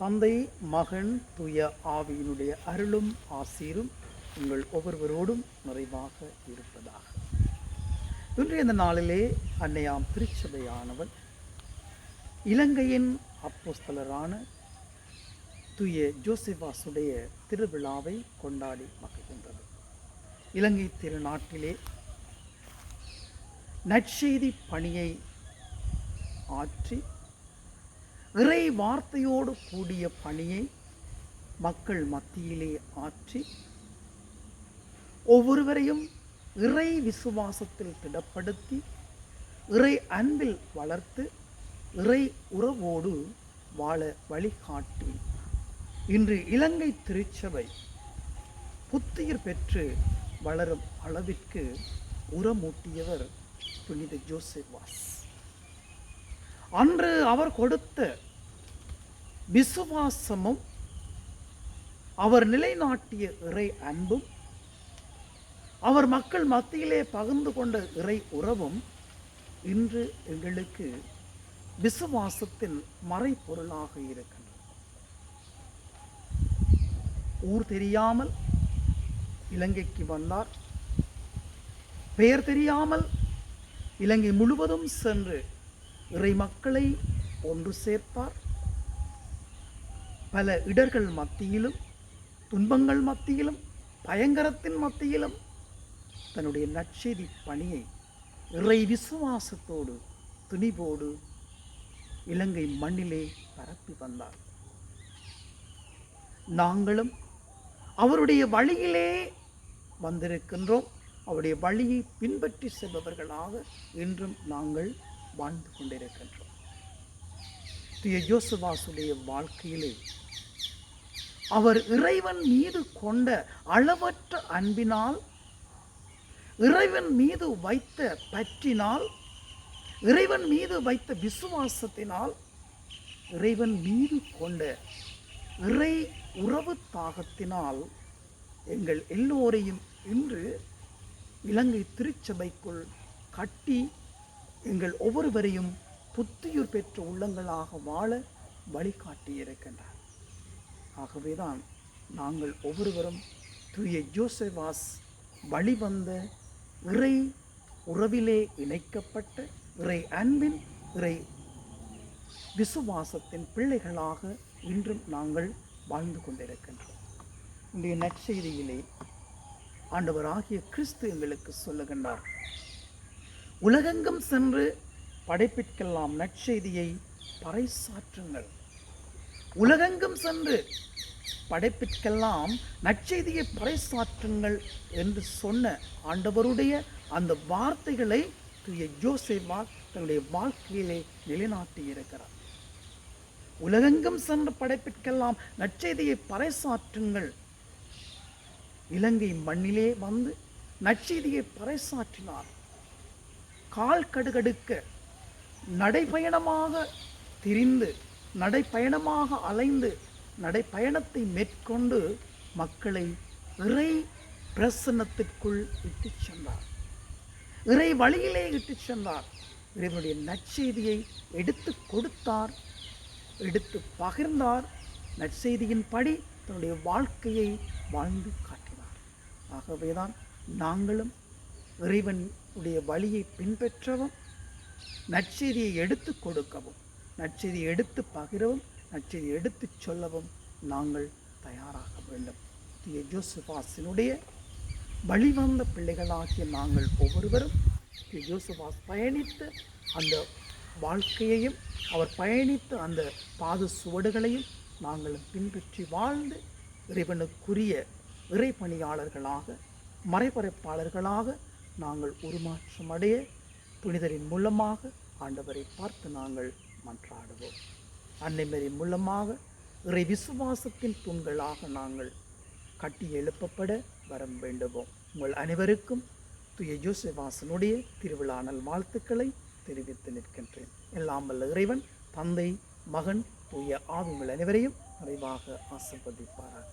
தந்தை மகன் துய ஆவியினுடைய அருளும் ஆசீரும் உங்கள் ஒவ்வொருவரோடும் நிறைவாக இருப்பதாக. இன்றைய இந்த நாளிலே அன்னையாம் திருச்சபையானவள் இலங்கையின் அப்போஸ்தலரான துய ஜோசிபாசுடைய திருவிழாவை கொண்டாடி மகிழ்கின்றது. இலங்கை திருநாட்டிலே நற்செய்தி பணியை ஆற்றி இறை வார்த்தையோடு கூடிய பணியை மக்கள் மத்தியிலே ஆற்றி ஒவ்வொருவரையும் இறை விசுவாசத்தில் திடப்படுத்தி இறை அன்பில் வளர்த்து இறை உறவோடு வாழ வழிகாட்டி. இன்று இலங்கை திருச்சபை புத்துயிர் பெற்று வளரும் அளவிற்கு உரமூட்டியவர் புனித ஜோசேவாஸ் அன்று அவர் கொடுத்த விசுவாசமும் அவர் நிலைநாட்டிய இறை அன்பும் அவர் மக்கள் மத்தியிலே பகிர்ந்து கொண்ட இறை உறவும் இன்று எங்களுக்கு விசுவாசத்தின் மறைப்பொருளாக இருக்கின்றது. ஊர் தெரியாமல் இலங்கைக்கு வந்தார். பெயர் தெரியாமல் இலங்கை முழுவதும் சென்று இறை மக்களை ஒன்று சேர்த்தார் பல இடர்கள் மத்தியிலும் துன்பங்கள் மத்தியிலும் பயங்கரத்தின் மத்தியிலும் தன்னுடைய நற்செய்தி பணியை இறை விசுவாசத்தோடு துணிவோடு இலங்கை மண்ணிலே பரப்பி வந்தார். நாங்களும் அவருடைய வழியிலே வந்திருக்கின்றோம். அவருடைய வழியை பின்பற்றி செல்பவர்களாக இன்றும் நாங்கள் வாழ்ந்து கொண்டிருக்கின்றோம். திய வாழ்க்கையிலே அவர் இறைவன் மீது கொண்ட அளவற்ற அன்பினால் இறைவன் மீது வைத்த பற்றினால் இறைவன் மீது வைத்த விசுவாசத்தினால் இறைவன் மீது கொண்ட இறை உறவு தாகத்தினால் எங்கள் எல்லோரையும் இன்று இலங்கை திருச்சபைக்குள் கட்டி எங்கள் ஒவ்வொருவரையும் புத்துயிர் பெற்ற உள்ளங்களாக வாழ வழிகாட்டியிருக்கின்றார் ஆகவேதான் நாங்கள் ஒவ்வொருவரும் தூய ஜோசவாஸ் வழிவந்த இறை உறவிலே இணைக்கப்பட்ட இறை அன்பின் இறை விசுவாசத்தின் பிள்ளைகளாக இன்றும் நாங்கள் வாழ்ந்து கொண்டிருக்கின்றோம். இன்றைய நற்செய்தியிலே ஆண்டவராகிய கிறிஸ்து எங்களுக்கு சொல்லுகின்றார். உலகெங்கும் சென்று படைப்பிற்கெல்லாம் நற்செய்தியை பறைசாற்றுங்கள். உலகெங்கும் சென்று படைப்பிற்கெல்லாம் நற்செய்தியை பறைசாற்றுங்கள் என்று சொன்ன ஆண்டவருடைய அந்த வார்த்தைகளை தூய ஜோசேவா தன்னுடைய வாழ்க்கையிலே நிலைநாட்டி இருக்கிறார் உலகெங்கும் சென்று படைப்பிற்கெல்லாம் நற்செய்தியை பறைசாற்றுங்கள். இலங்கை மண்ணிலே வந்து நற்செய்தியை பறைசாற்றினார். கால் கடுகடுக்க நடைபயணமாக திரிந்து நடைப்பயணமாக அலைந்து நடைப்பயணத்தை மேற்கொண்டு மக்களை இறை பிரசன்னத்திற்குள் இட்டு சென்றார். இறை வழியிலே இட்டுச் சென்றார். இறைவனுடைய நற்செய்தியை எடுத்து கொடுத்தார் எடுத்து பகிர்ந்தார். நற்செய்தியின்படி தன்னுடைய வாழ்க்கையை வாழ்ந்து காட்டினார். ஆகவேதான் நாங்களும் இறைவன் உடைய வழியை பின்பற்றவும் நற்செய்தியை எடுத்து கொடுக்கவும் நற்செய்தியை எடுத்து பகிரவும் நற்செய்தியை எடுத்துச் சொல்லவும் நாங்கள் தயாராக வேண்டும். திய ஜோசுபாஸினுடைய வழிவந்த பிள்ளைகளாகிய நாங்கள் ஒவ்வொருவரும் திரு ஜோசுபாஸ் பயணித்த அந்த வாழ்க்கையையும் அவர் பயணித்த அந்த பாத சுவடுகளையும் நாங்களும் பின்பற்றி வாழ்ந்து இறைவனுக்குரிய இறைப்பணியாளர்களாக மறைபரப்பாளர்களாக நாங்கள் உருமாற்றம் அடைய புனிதரின் மூலமாக ஆண்டவரை பார்த்து நாங்கள் மன்றாடுவோம். அன்னைமரின் மூலமாக இறை விசுவாசத்தின் தூண்களாக நாங்கள் கட்டி எழுப்பப்பட வரம் வேண்டுவோம். உங்கள் அனைவருக்கும் துய ஜோசிவாசனுடைய திருவிழா நல் வாழ்த்துக்களை தெரிவித்து நிற்கின்றேன். எல்லாம் வல்ல இறைவன் தந்தை மகன் தூய ஆவிங்கள் அனைவரையும் நிறைவாக ஆசிர்வதிப்பாராக.